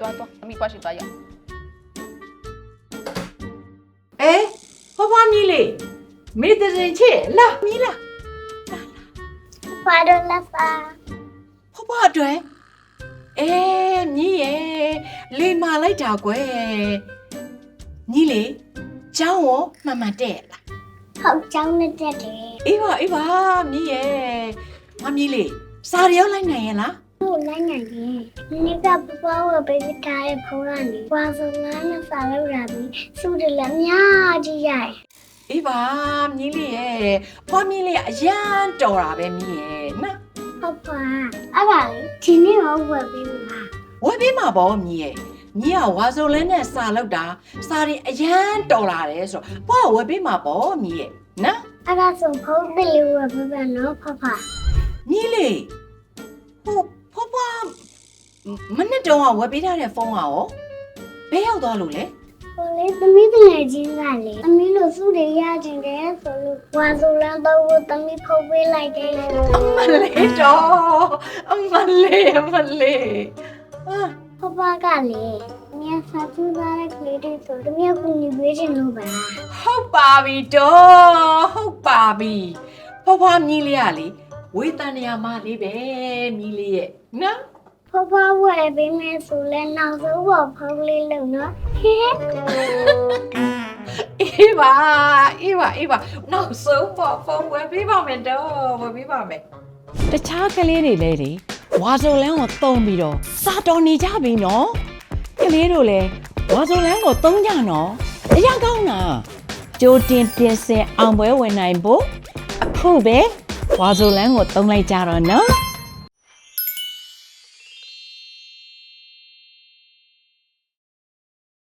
သွားသွားအမိပွားရှိသွားရအောင်အဲဖွားဖွားမြည်လေးမေတရင်ချစ်လာမြည်လာဖွာတော့လက်ပါဖွားဖွားအတွက်အဲမြည်ရဲ့လေမာလိုက်တာကွယ်မြည်လေးကျောင်းရောမှန်မှန်တဲ့လားဟုတ်ကြောင်းနဲ့တက်တယ်အေးပါအေးပါမြည်ရဲ့မမြည်လေးစာရရောက်လိုက်နိုင်ရဲ့လားဟုတ် လိုက်နိုင်တယ်ဒီကပပဝပေးပြထားတဲ့ဖုန်းကနေဝါစုံငါးနဲ့စာလောက်လာပြီးစုတယ်လည်းအများကြီးရတယ်အေးပါမြည်လေးရဲ့ဖွားမြည်လေးကအရန်တော်တာပဲမြည်ရဲ့နော်ဟုတ်ပါအဲ့ဒါလေဒီနေ့တော့ဝယ်ပေးမှာဝယ်ပေးမှာပေါ့မြည်ရဲ့မြည်ကဝါဆိုလဲနဲ့စာလောက်တာစာတွေအရန်တော်လာတယ်ဆိုတော့ဖွားကဝယ်ပေးမှာပေါ့မြည်ရဲ့နော်အဲ့ဒါဆိုဖုန်းတယ်လေးဝယ်ပေးပါနော်ဖဖညီလေး တုန်းကဝယ်ပေးထားတဲ့ဖုန်းကရောဘယ်ရောက်သွားလို့လဲဟိုလေသမီးတငယ်ချင်းကလေသမီးလို့စုတယ်ရကျင်တယ်ဆိုလို့ဝါစုံလမ်းတော့ကိုသမီးဖုန်းပေးလိုက်တယ်အမလေးတော့အမလေးအမလေးအာဖဖကလေမြတ်စာသူသားတဲ့ကလေးတွေဆိုတမီးကူညီပေးခြင်းလို့ပါဟုတ်ပါပြီတော့ဟုတ်ပါပြီဖွားဖွားမြည်လေးရလေဝေတန်နေရမလေးပဲမြည်လေးရဲ့နော် ဖဖဝယ်ပေးမယ်ဆိုလဲနောက်ဆုံးပေါ်ဖုန်းလေးလုံနော်ဟဲ့အေးပါအေးပါအေးပါနောက်ဆုံးပေါ့ဖုန်းဝယ်ပေးပါမယ်တော့ဝယ်ပေးပါမယ်တခြားကလေးတွေလည်းလေဝါဆိုလန်းကိုတုံးပြီးတော့စာတော်နေကြပြီနော်ကလေးတို့လည်းဝါဆိုလန်းကိုတုံးကြနော်အရာကောင်းတာကြိုတင်ပြင်ဆင်အောင်ပွဲဝင်နိုင်ဖို့အခုပဲဝါဆိုလန်းကိုတုံးလိုက်ကြတော့နော်